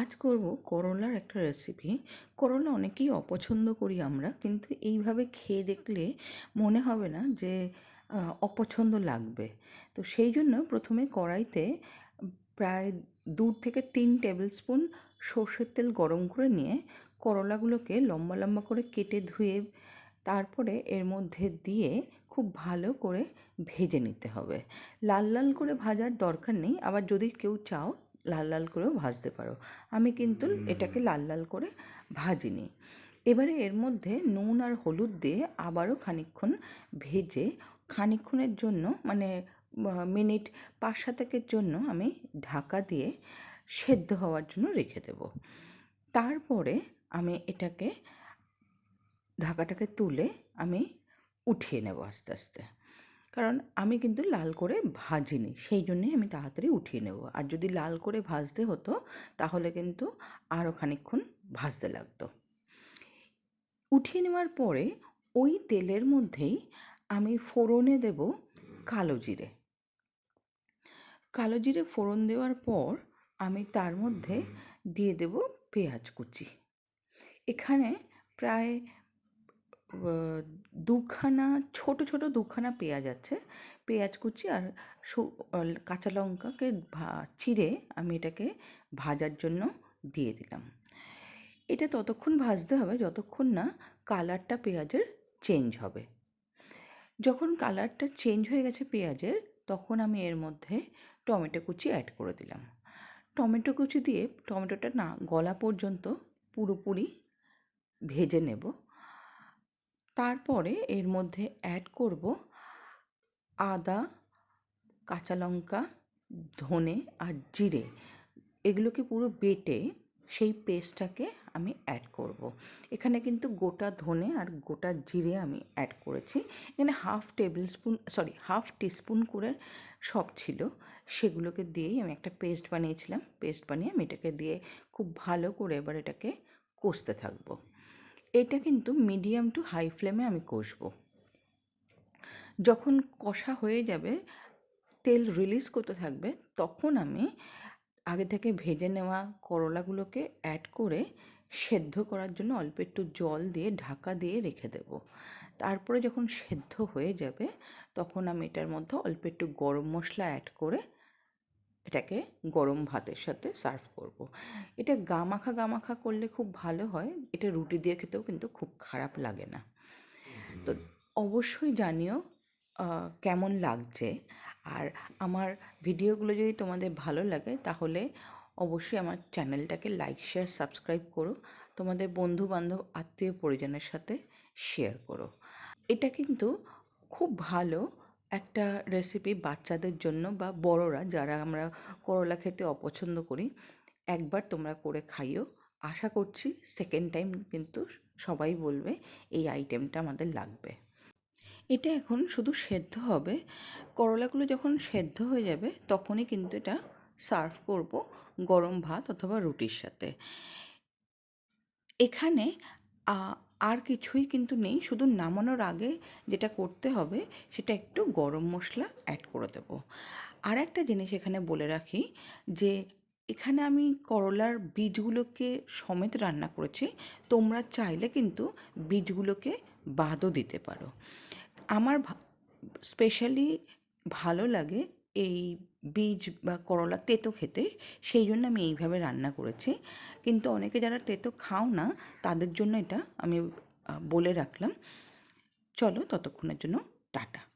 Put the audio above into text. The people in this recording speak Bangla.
আজ করব করলার একটা রেসিপি করলা অনেকেই অপছন্দ করি আমরা, কিন্তু এইভাবে খেয়ে দেখলে মনে হবে না যে অপছন্দ লাগবে। তো সেই জন্য প্রথমে কড়াইতে প্রায় দু থেকে তিন টেবিল স্পুন সর্ষের তেল গরম করে নিয়ে করলাগুলোকে লম্বা লম্বা করে কেটে ধুয়ে, তারপরে এর মধ্যে দিয়ে খুব ভালো করে ভেজে নিতে হবে। লাল লাল করে ভাজার দরকার নেই, আবার যদি কেউ চাও লাল লাল করেও ভাজতে পারো। আমি কিন্তু এটাকে লাল লাল করে ভাজিনি। এবারে এর মধ্যে নুন আর হলুদ দিয়ে আবারও খানিকক্ষণ ভেজে খানিকক্ষণের জন্য মানে মিনিট পাঁচ সাতেকের জন্য আমি ঢাকা দিয়ে সেদ্ধ হওয়ার জন্য রেখে দেব। তারপরে আমি এটাকে ঢাকাটাকে তুলে আমি উঠিয়ে নেব আস্তে আস্তে। কারণ আমি কিন্তু লাল করে ভাজিনি সেই জন্যেই আমি তাড়াতাড়ি উঠিয়ে নেব। আর যদি লাল করে ভাজতে হতো, তাহলে কিন্তু আরও খানিকক্ষণ ভাজতে লাগতো। উঠিয়ে নেওয়ার পরে ওই তেলের মধ্যেই আমি ফোড়নে দেব কালো জিরে। কালো জিরে ফোড়ন দেওয়ার পর আমি তার মধ্যে দিয়ে দেব পেঁয়াজ কুচি। এখানে প্রায় দুখানা, ছোট ছোট দুখানা পেঁয়াজ আছে। পেঁয়াজ কুচি আর কাঁচা লঙ্কাকে চিড়ে আমি এটাকে ভাজার জন্য দিয়ে দিলাম। এটা ততক্ষণ ভাজতে হবে, যতক্ষণ না কালারটা পেঁয়াজের চেঞ্জ হবে। যখন কালারটা চেঞ্জ হয়ে গেছে পেঁয়াজের, তখন আমি এর মধ্যে টমেটো কুচি অ্যাড করে দিলাম। টমেটো কুচি দিয়ে, টমেটোটা না গলা পর্যন্ত পুরোপুরি ভেজে নেব। তারপরে এর মধ্যে অ্যাড করব আদা, কাঁচা লঙ্কা, ধনে আর জিরে। এগুলোকে পুরো বেটে সেই পেস্টটাকে আমি অ্যাড করব। এখানে কিন্তু গোটা ধনে আর গোটা জিরে আমি অ্যাড করেছি। এখানে half tablespoon sorry half teaspoon করে সব ছিল। সেগুলোকে দিয়েই আমি একটা পেস্ট বানিয়েছিলাম। পেস্ট বানিয়ে আমি এটাকে দিয়ে খুব ভালো করে এবার এটাকে কষতে থাকব। এটা কিন্তু মিডিয়াম টু হাই ফ্লেমে আমি কষবো। যখন কষা হয়ে যাবে, তেল রিলিজ করতে থাকবে, তখন আমি আগে থেকে ভেজে নেওয়া করলাগুলোকে অ্যাড করে সেদ্ধ করার জন্য অল্প একটু জল দিয়ে, ঢাকা দিয়ে রেখে দেব। তারপরে যখন সেদ্ধ হয়ে যাবে, তখন আমি এটার মধ্যে অল্প একটু গরম মশলা অ্যাড করে এটাকে গরম ভাতের সাথে সার্ভ করব। এটা গামাখা গামাখা করলে খুব ভালো হয় এটা রুটি দিয়ে খেতেও কিন্তু খুব খারাপ লাগে না। তো অবশ্যই জানিও কেমন লাগছে। আর আমার ভিডিওগুলো যদি তোমাদের ভালো লাগে তাহলে অবশ্যই আমার চ্যানেলটাকে লাইক শেয়ার সাবস্ক্রাইব করো। তোমাদের বন্ধু বান্ধব আত্মীয় পরিজনের সাথে শেয়ার করো। এটা কিন্তু খুব ভালো একটা রেসিপি বাচ্চাদের জন্য বা বড়রা যারা আমরা করলা খেতে অপছন্দ করি, একবার তোমরা করে খাইও। আশা করছি সেকেন্ড টাইম কিন্তু সবাই বলবে এই আইটেমটা আমাদের লাগবে। এটা এখন শুধু সেদ্ধ হবে। করলাগুলো যখন সেদ্ধ হয়ে যাবে, তখনই কিন্তু এটা সার্ভ করব গরম ভাত অথবা রুটির সাথে। এখানে আর কিছুই কিন্তু নেই। শুধু নামানোর আগে যেটা করতে হবে, সেটা একটু গরম মশলা অ্যাড করে দেব। আর একটা জিনিস এখানে বলে রাখি যে, এখানে আমি করলার বীজগুলোকে সমেত রান্না করেছি। তোমরা চাইলে কিন্তু বীজগুলোকে বাদও দিতে পারো। আমার স্পেশালি ভালো লাগে এই বীজ বা করলা তেতো খেতে, সেই জন্য আমি এইভাবে রান্না করেছি। কিন্তু অনেকে যারা তেতো খাও না, তাদের জন্য এটা আমি বলে রাখলাম। চলো ততক্ষণের জন্য টাটা।